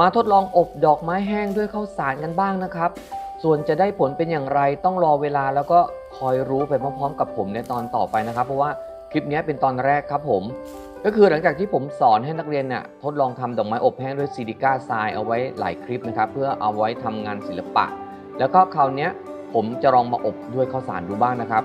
มาทดลองอบดอกไม้แห้งด้วยข้าวสารกันบ้างนะครับ ส่วนจะได้ผลเป็นอย่างไรต้องรอเวลาแล้วก็คอยรู้ไปพร้อมๆ กับผมในตอนต่อไปนะครับ เพราะว่าคลิปนี้เป็นตอนแรกครับผม ก็คือหลังจากที่ผมสอนให้นักเรียนเนี่ยทดลองทำดอกไม้อบแห้งด้วยซิลิก้าทรายเอาไว้หลายคลิปนะครับ เพื่อเอาไว้ทำงานศิลปะ แล้วก็คราวนี้ผมจะลองมาอบด้วยข้าวสารดูบ้างนะครับ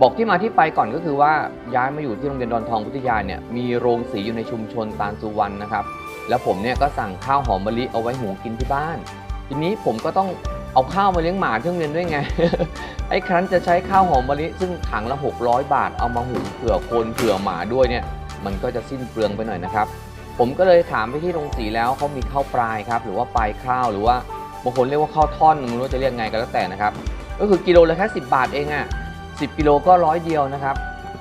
บอกที่มาที่ไปก่อนก็คือว่าย้ายมาอยู่ที่โรงเรียนดอนทองวิทธยาเนี่ยมีโรงสีอยู่ในชุมชนตาลสุวรรณนะครับ แล้วผมเนี่ยก็สั่งข้าวหอมมะลิเอาไว้หุงกินที่บ้าน ทีนี้ผมก็ต้องเอาข้าวมาเลี้ยงหมาที่โรงเรียนด้วยไง ไอ้ครั้นจะใช้ข้าวหอมมะลิซึ่งถังละ 600 บาทเอามาหุงเผื่อคนเผื่อหมาด้วยเนี่ย มันก็จะสิ้นเปลืองไปหน่อยนะครับ ผมก็เลยถามไปที่โรงสีแล้วเขามีข้าวปลายครับ หรือว่าปลายข้าวหรือว่าบางคนเรียกว่าข้าวท่อนไม่รู้จะเรียกไงก็แล้วแต่นะครับ ก็คือกิโลละแค่10บาทเองอะ่ะ10กิโลก็ร้อยเดียวนะครับ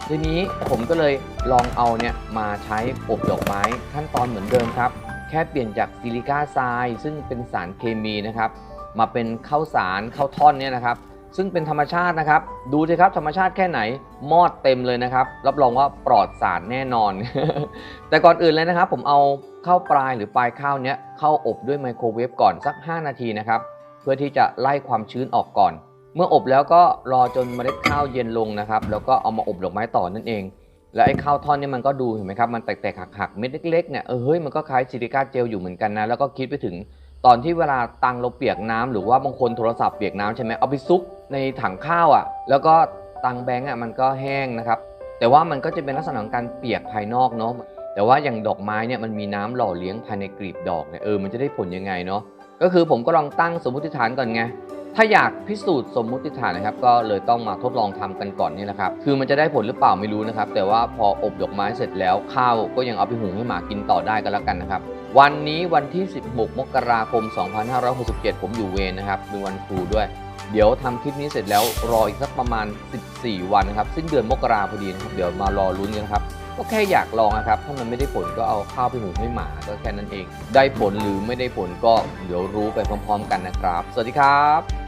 ทีนี้ผมก็เลยลองเอาเนี่ยมาใช้อบดอกไม้ขั้นตอนเหมือนเดิมครับ แค่เปลี่ยนจากซิลิก้าทรายซึ่งเป็นสารเคมีนะครับ มาเป็นข้าวสารข้าวท่อนเนี่ยนะครับ ซึ่งเป็นธรรมชาตินะครับ ดูสิครับธรรมชาติแค่ไหนมอดเต็มเลยนะครับ รับรองว่าปลอดสารแน่นอน แต่ก่อนอื่นเลยนะครับ ผมเอาข้าวปลายหรือปลายข้าวเนี้ยเข้าอบด้วยไมโครเวฟก่อนสัก 5 นาทีนะครับ เพื่อที่จะไล่ความชื้นออกก่อน เมื่ออบแล้วก็รอจนเมล็ดข้าวเย็นลงนะครับ แล้วก็เอามาอบดอกไม้ต่อนั่นเอง แล้วไอ้ข้าวท่อนนี่มันก็ดูเห็นไหมครับ มันแตกๆหักๆเม็ดเล็กๆเนี่ยเออเฮ้ยมันก็คล้ายซิลิก้าเจลอยู่เหมือนกันนะ แล้วก็คิดไปถึงตอนที่เวลาตังเราเปียกน้ำหรือว่าบางคนโทรศัพท์เปียกน้ำใช่ไหมเอาไปซุกในถังข้าวอะ แล้วก็ตังแบงก์อะมันก็แห้งนะครับ แต่ว่ามันก็จะเป็นลักษณะของการเปียกภายนอกเนาะ แต่ว่าอย่างดอกไม้เนี่ยมันมีน้ำหล่อเลี้ยงภายในกลีบดอกเนี่ยเออมันจะได้ผลยังไงเนาะ ก็คือผมก็ลองตั้งสมมติฐานก่อนไง ถ้าอยากพิสูจน์สมมุติฐานนะครับ ก็เลยต้องมาทดลองทำกันก่อนนี่แหละครับ คือมันจะได้ผลหรือเปล่าไม่รู้นะครับ แต่ว่าพออบดอกไม้เสร็จแล้วข้าวก็ยังเอาไปหุงให้หมากินต่อได้ก็แล้วกันนะครับ วันนี้วันที่ 16 มกราคม 2567 ผมอยู่เวรนะครับเป็นวันครูด้วย เดี๋ยวทำคลิปนี้เสร็จแล้วรออีกสักประมาณ 14 วันนะครับซึ่งเดือนมกราพอดีนะครับเดี๋ยวมารอลุ้นกันครับก็แค่อยากลองนะครับ ถ้ามันไม่ได้ผลก็เอาข้าวไปหุงให้หมาก็แค่นั้นเอง ได้ผลหรือไม่ได้ผลก็เดี๋ยวรู้ไปพร้อม ๆ กันนะครับ สวัสดีครับ